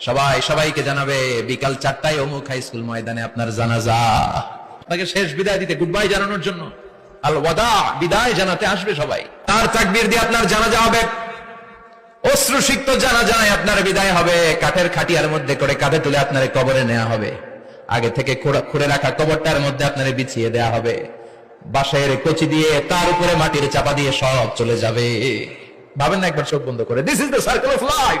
সবাই, সবাইকে জানাবে, বিকাল চারটায় অমুক হাই স্কুল ময়দানে আপনার জানাজা। আপনাকে শেষ বিদায় দিতে গুড বাই জানানোর জন্য। আল বিদায় জানাতে আসবে সবাই। তার তাকবীর দিয়ে আপনার জানাজা হবে। অশ্রুসিক্ত জানা যায় আপনার বিদায় হবে। কাঠের খাটিয়ার মধ্যে করে কাঁধে তুলে আপনার কবরে নেওয়া হবে। আগে থেকে খোঁড়া- রাখা কবরটার মধ্যে আপনার বিছিয়ে দেয়া হবে। বাঁশের কচি দিয়ে তার উপরে মাটির চাপা দিয়ে সব চলে যাবে। ভাবেন না একবার চোখ বন্ধ করে। This is the circle of life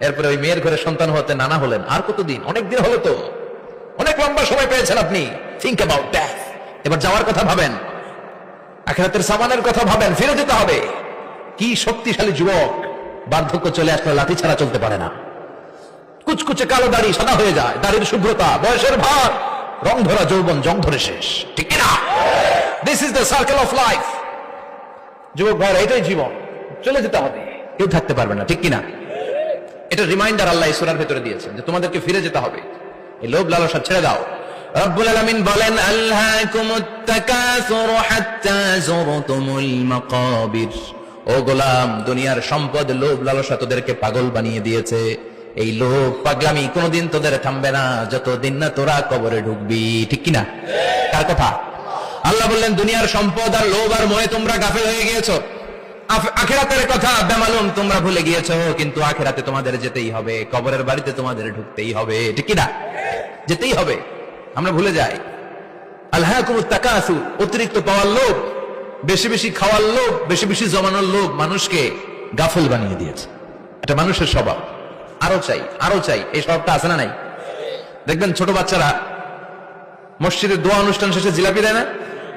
এরপরে ওই মেয়ের ঘরে সন্তান হতে নানা হলেন। আর কতদিন? অনেক দিন হলো তো। অনেক লম্বা সময় পেয়েছেন আপনি। থিঙ্ক অ্যাবাউট দ্যাট এবার যাওয়ার কথা ভাবেন। আখেরাতের সামানের কথা ভাবেন। ফিরে যেতে হবে। কি শক্তিশালী যুবক। বার্ধক্য চলে আসলে লাঠি ছাড়া চলতে পারে না। কুচকুচে কালো দাড়ি সাদা হয়ে যায়। দাড়ির শুভ্রতা, বয়সের ভার। রং ধরা যৌবন, জং ধরে শেষ। ঠিক না this is the circle of life যুবক ভাইরা, এটাই জীবন। চলে যেতে হবে। কেউ থাকতে পারবে না। ঠিক কিনা? এটা রিমাইন্ডার আল্লাহ ইসুরার ভেতরে দিয়েছেন যে তোমাদেরকে ফিরে যেতে হবে। এই লোভ লালসা ছেড়ে দাও। রব্বুল আলামিন বলেন ও গোলাম, দুনিয়ার সম্পদ, লোভ লালসা তোদেরকে পাগল বানিয়ে দিয়েছে। এই লোভ পাগলামি কোনোদিন তোদের থামবে না, যতদিন না তোরা কবরে ঢুকবি। ঠিক কিনা? কার কথা? আল্লাহ বললেন, দুনিয়ার সম্পদ আর লোভ আর মোহে তোমরা গাফেল হয়ে গিয়েছো। আখেরাতের কথা বেমালুম তোমরা ভুলে গিয়েছো, কিন্তু আখেরাতে তোমাদের যেতেই হবে, কবরের বাড়িতে তোমাদের ঢুকতেই হবে, ঠিক কিনা যেতেই হবে, আমরা ভুলে যাই। অতিরিক্ত পাওয়ার লোভ, বেশি বেশি খাওয়ার লোভ, বেশি বেশি জমানোর লোভ মানুষকে গাফল বানিয়ে দিয়েছে। এটা মানুষের স্বভাব। আরও চাই আরও চাই, এই স্বভাবটা আছে না নাই? দেখবেন ছোট বাচ্চারা মসজিদের দোয়া অনুষ্ঠান শেষে জিলাপি দেয় না?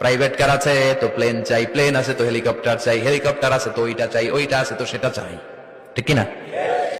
প্রাইভেট কার আছে, তো প্লেন চাই প্লেন আছে, তো হেলিকপ্টার চাই হেলিকপ্টার আছে, তো ওইটা চাই, ওইটা আছে, তো সেটা চাই। ঠিক কিনা?